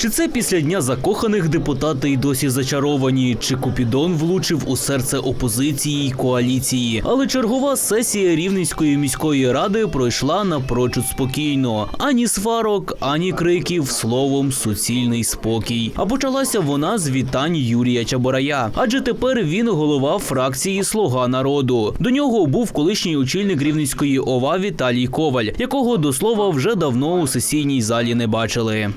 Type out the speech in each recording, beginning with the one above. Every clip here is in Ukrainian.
Чи це після дня закоханих депутати й досі зачаровані? Чи Купідон влучив у серце опозиції й коаліції? Але чергова сесія Рівненської міської ради пройшла напрочуд спокійно. Ані сварок, ані криків, словом, суцільний спокій. А почалася вона з вітань Юрія Чаборая. Адже тепер він голова фракції Слуга народу. До нього був колишній очільник Рівненської ОВА Віталій Коваль, якого до слова вже давно у сесійній залі не бачили.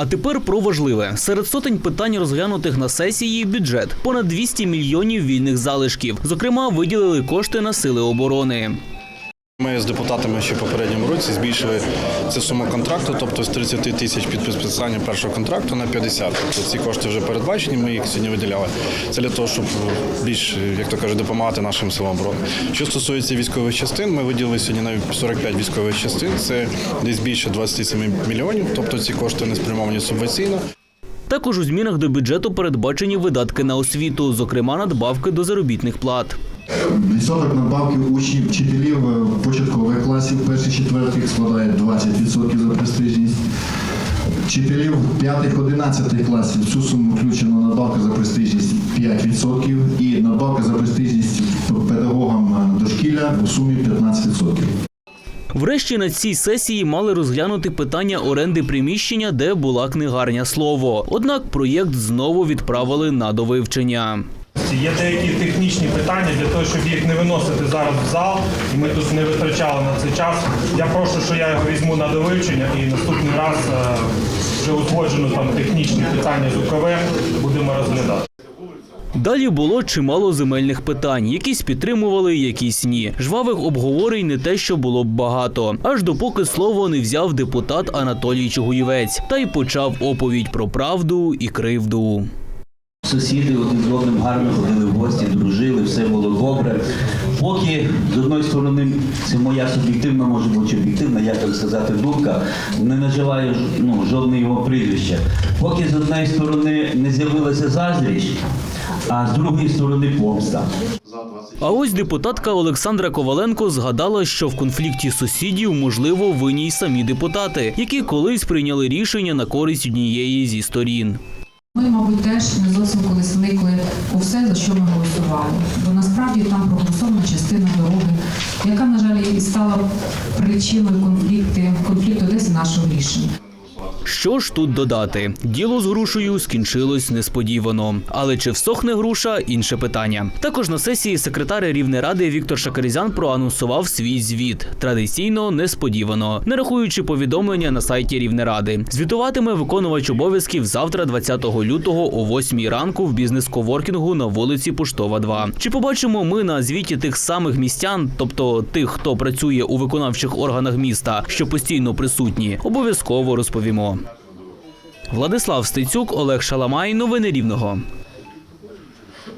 А тепер про важливе. Серед сотень питань, розглянутих на сесії, бюджет. Понад 200 мільйонів вільних залишків. Зокрема, виділили кошти на сили оборони. Ми з депутатами ще попередньому році збільшили цю суму контракту, тобто з 30 тисяч під підписання першого контракту на 50. Тобто ці кошти вже передбачені, ми їх сьогодні виділяли. Це для того, щоб більш, як то кажуть, допомагати нашим силам оборони. Що стосується військових частин, ми виділили сьогодні навіть 45 військових частин. Це десь більше 27 мільйонів. Тобто ці кошти не спрямовані субвенційно. Також у змінах до бюджету передбачені видатки на освіту, зокрема надбавки до заробітних плат. Відсоток надбавки учнів вчителів е, початкових класів перших четвертих складає 20% за престижність. Вчителів 5-11 класів в цю суму включено надбавка за престижність 5% і надбавка за престижність педагогам е, дошкілля у сумі 15%. Врешті на цій сесії мали розглянути питання оренди приміщення, де була книгарня слово. Однак проєкт знову відправили на довивчення. Є деякі технічні питання для того, щоб їх не виносити зараз в зал, і ми тут не витрачали на це час. Я прошу, що я його візьму на довивчення і наступний раз е, вже узгоджено там технічні питання з УКВ будемо розглядати. Далі було чимало земельних питань. Якісь підтримували, якісь ні. Жвавих обговорень не те, що було б багато. Аж допоки слово не взяв депутат Анатолій Чугуєвець та й почав оповідь про правду і кривду. Сусіди один з одним гарно ходили в гості, дружили, все було добре. Поки з одної сторони, це моя суб'єктивна, може бути об'єктивна, як так сказати, думка, не наживаю ну, жодне його прізвище. Поки з однієї сторони не з'явилася заздріч, а з другої сторони помста. А ось депутатка Олександра Коваленко згадала, що в конфлікті сусідів можливо винні й самі депутати, які колись прийняли рішення на користь однієї зі сторін. Ми, мабуть, теж не зовсім коли зникли у все, за що ми голосували. Бо насправді там проголосована частина дороги, яка, на жаль, і стала причиною конфлікту, конфлікту десь нашого рішення. Що ж тут додати? Діло з грушею скінчилось несподівано. Але чи всохне груша інше питання. Також на сесії секретар Рівнеради Віктор Шакарізян проанонсував свій звіт. Традиційно несподівано, не рахуючи повідомлення на сайті Рівнеради. Звітуватиме виконувач обов'язків завтра, 20 лютого, о 8 ранку в бізнес-коворкінгу на вулиці Поштова 2. Чи побачимо ми на звіті тих самих містян, тобто тих, хто працює у виконавчих органах міста, що постійно присутні, обов'язково розповімо. Владислав Стецюк, Олег Шаламай. Новини Рівного.